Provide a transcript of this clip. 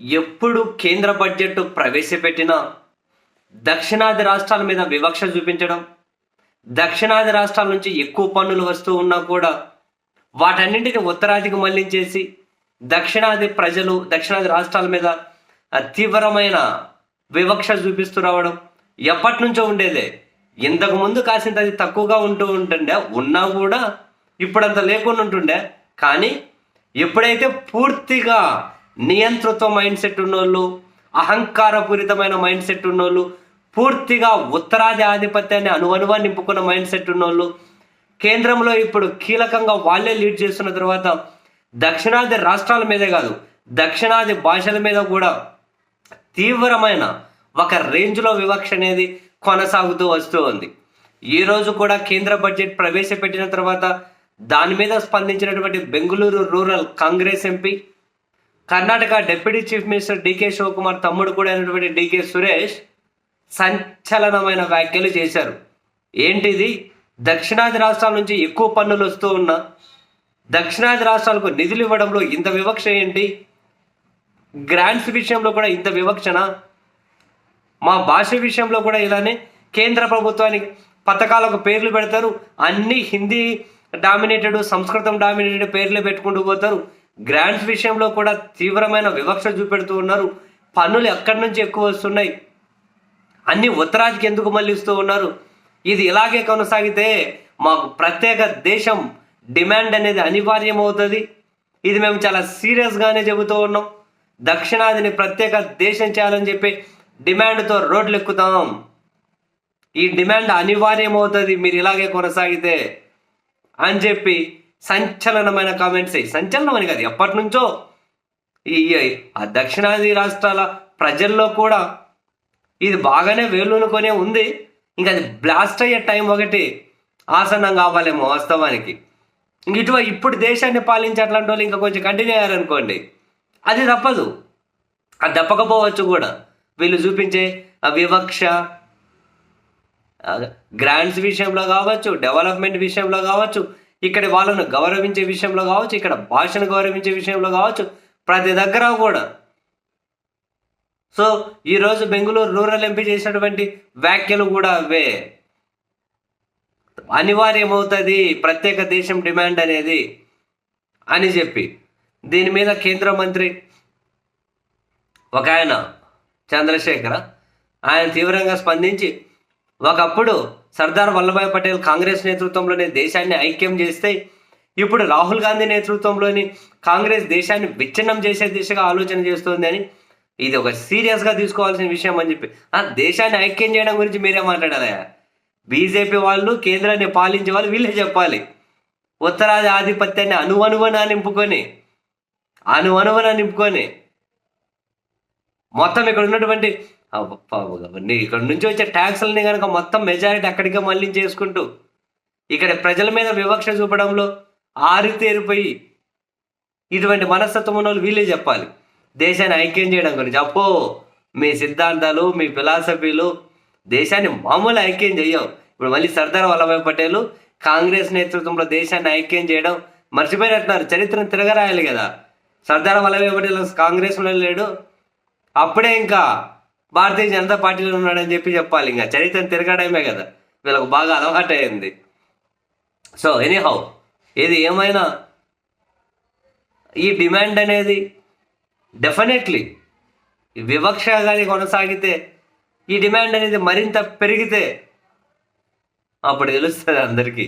ఎప్పుడు కేంద్ర బడ్జెట్ ప్రవేశపెట్టినా దక్షిణాది రాష్ట్రాల మీద వివక్ష చూపించడం దక్షిణాది రాష్ట్రాల నుంచి ఎక్కువ పన్నులు వస్తూ ఉన్నా కూడా వాటన్నింటికి ఉత్తరాదికి మళ్ళించేసి దక్షిణాది ప్రజలు దక్షిణాది రాష్ట్రాల మీద తీవ్రమైన వివక్ష చూపిస్తూ రావడం ఎప్పటి నుంచో ఉండేదే. ఇంతకు ముందు కాసింత అది తక్కువగా ఉంటూ ఉంటుండే ఉన్నా కూడా ఇప్పుడంత లేకుండా ఉంటుండే. కానీ ఎప్పుడైతే పూర్తిగా నియంతృత్వ మైండ్ సెట్ ఉన్నోళ్ళు అహంకారపూరితమైన మైండ్ సెట్ ఉన్నోళ్ళు పూర్తిగా ఉత్తరాది ఆధిపత్యాన్ని అనువనువా నింపుకున్న మైండ్ సెట్ ఉన్నోళ్ళు కేంద్రంలో ఇప్పుడు కీలకంగా వాళ్ళే లీడ్ చేస్తున్న తర్వాత దక్షిణాది రాష్ట్రాల మీదే కాదు దక్షిణాది భాషల మీద కూడా తీవ్రమైన ఒక రేంజ్లో వివక్ష అనేది కొనసాగుతూ వస్తూ ఉంది. ఈ రోజు కూడా కేంద్ర బడ్జెట్ ప్రవేశపెట్టిన తర్వాత దాని మీద స్పందించినటువంటి Bengaluru rural Congress MP Karnataka deputy chief minister D K Shivakumar తమ్ముడు కూడా అయినటువంటి డికే సురేష్ సంచలనమైన వ్యాఖ్యలు చేశారు. ఏంటిది? దక్షిణాది రాష్ట్రాల నుంచి ఎక్కువ పన్నులు వస్తూ ఉన్నా దక్షిణాది రాష్ట్రాలకు నిధులు ఇవ్వడంలో ఇంత వివక్ష ఏంటి? గ్రాంట్స్ విషయంలో కూడా ఇంత వివక్షణ మా భాష విషయంలో కూడా ఇలానే కేంద్ర ప్రభుత్వానికి పథకాలకు పేర్లు పెడతారు. అన్ని హిందీ డామినేటెడ్ సంస్కృతం డామినేటెడ్ పేర్లు పెట్టుకుంటూ పోతారు. గ్రాంట్స్ విషయంలో కూడా తీవ్రమైన వివక్ష చూపెడుతూ ఉన్నారు. పన్నులు ఎక్కడి నుంచి ఎక్కువ వస్తున్నాయి? అన్ని ఉత్తరాదికి ఎందుకు మళ్ళిస్తూ ఉన్నారు? ఇది ఇలాగే కొనసాగితే మాకు ప్రత్యేక దేశం డిమాండ్ అనేది అనివార్యం అవుతుంది ఇది మేము చాలా సీరియస్గానే చెబుతూ ఉన్నాం. దక్షిణాదిని ప్రత్యేక దేశం చేయాలని చెప్పి డిమాండ్తో రోడ్లు ఎక్కుతాం ఈ డిమాండ్ అనివార్యం అవుతుంది మీరు ఇలాగే కొనసాగితే అని చెప్పి సంచలనమైన కామెంట్స్ సంచలనం అని కాదు ఎప్పటి నుంచో ఈ ఆ దక్షిణాది రాష్ట్రాల ప్రజల్లో కూడా ఇది బాగానే వేలునుకొనే ఉంది. ఇంకా అది బ్లాస్ట్ అయ్యే టైం ఒకటి ఆసన్నం కావాలేమో వాస్తవానికి. ఇంక ఇప్పుడు దేశాన్ని పాలించే అట్లాంటి వాళ్ళు ఇంకా కొంచెం కంటిన్యూ అయ్యారనుకోండి అది తప్పదు. అది తప్పకపోవచ్చు కూడా. వీళ్ళు చూపించే ఆ వివక్ష గ్రాంట్స్ విషయంలో కావచ్చు డెవలప్మెంట్ విషయంలో కావచ్చు ఇక్కడ వాళ్ళను గౌరవించే విషయంలో కావచ్చు ఇక్కడ భాషను గౌరవించే విషయంలో కావచ్చు ప్రతి దగ్గర కూడా. సో ఈరోజు బెంగళూరు రూరల్ ఎంపీ చేసినటువంటి వ్యాఖ్యలు కూడా అవే. అనివార్యమవుతుంది ప్రత్యేక దేశం డిమాండ్ అనేది అని చెప్పి. దీని మీద కేంద్ర మంత్రి ఒక ఆయన చంద్రశేఖర ఆయన తీవ్రంగా స్పందించి ఒకప్పుడు సర్దార్ వల్లభాయ్ పటేల్ కాంగ్రెస్ నేతృత్వంలోనే దేశాన్ని ఐక్యం చేస్తే ఇప్పుడు రాహుల్ గాంధీ నేతృత్వంలోని కాంగ్రెస్ దేశాన్ని విచ్ఛిన్నం చేసే దిశగా ఆలోచన చేస్తుంది అని ఇది ఒక సీరియస్గా తీసుకోవాల్సిన విషయం అని చెప్పి. ఆ దేశాన్ని ఐక్యం చేయడం గురించి మీరే మాట్లాడాలి బీజేపీ వాళ్ళు కేంద్రాన్ని పాలించే వాళ్ళు వీళ్ళే చెప్పాలి. ఉత్తరాది ఆధిపత్యాన్ని అనువనువన నింపుకొని అనువనువన నింపుకొని మొత్తం ఇక్కడ ఉన్నటువంటి ఇక్కడ నుంచి వచ్చే ట్యాక్స్లని కనుక మొత్తం మెజారిటీ అక్కడికే మళ్ళీ చేసుకుంటూ ఇక్కడ ప్రజల మీద వివక్ష చూపడంలో ఆరితేరిపోయి ఇటువంటి మనస్తత్వం ఉన్న వాళ్ళు వీళ్ళే చెప్పాలి. దేశాన్ని ఐక్యం చేయడం గురించి. అప్పో మీ సిద్ధాంతాలు మీ ఫిలాసఫీలు దేశాన్ని మామూలు ఐక్యం చేయవు ఇప్పుడు మళ్ళీ సర్దార్ వల్లభాయ్ పటేల్ కాంగ్రెస్ నేతృత్వంలో దేశాన్ని ఐక్యం చేయడం మర్చిపోయినట్టున్నారు. చరిత్రను తిరగరాయాలి కదా. సర్దార్ వల్లభాయ్ పటేల్ కాంగ్రెస్లో లేడు. అప్పుడే ఇంకా భారతీయ జనతా పార్టీలో ఉన్నాడని చెప్పి చెప్పాలి ఇంకా. చరిత్రను తిరగడమే కదా. వీళ్ళకు బాగా అలవాటు అయింది సో ఎనీహౌ ఏది ఏమైనా ఈ డిమాండ్ అనేది డెఫినెట్లీ వివక్ష కానీ కొనసాగితే ఈ డిమాండ్ అనేది మరింత పెరిగితే అప్పుడు తెలుస్తుంది అందరికీ.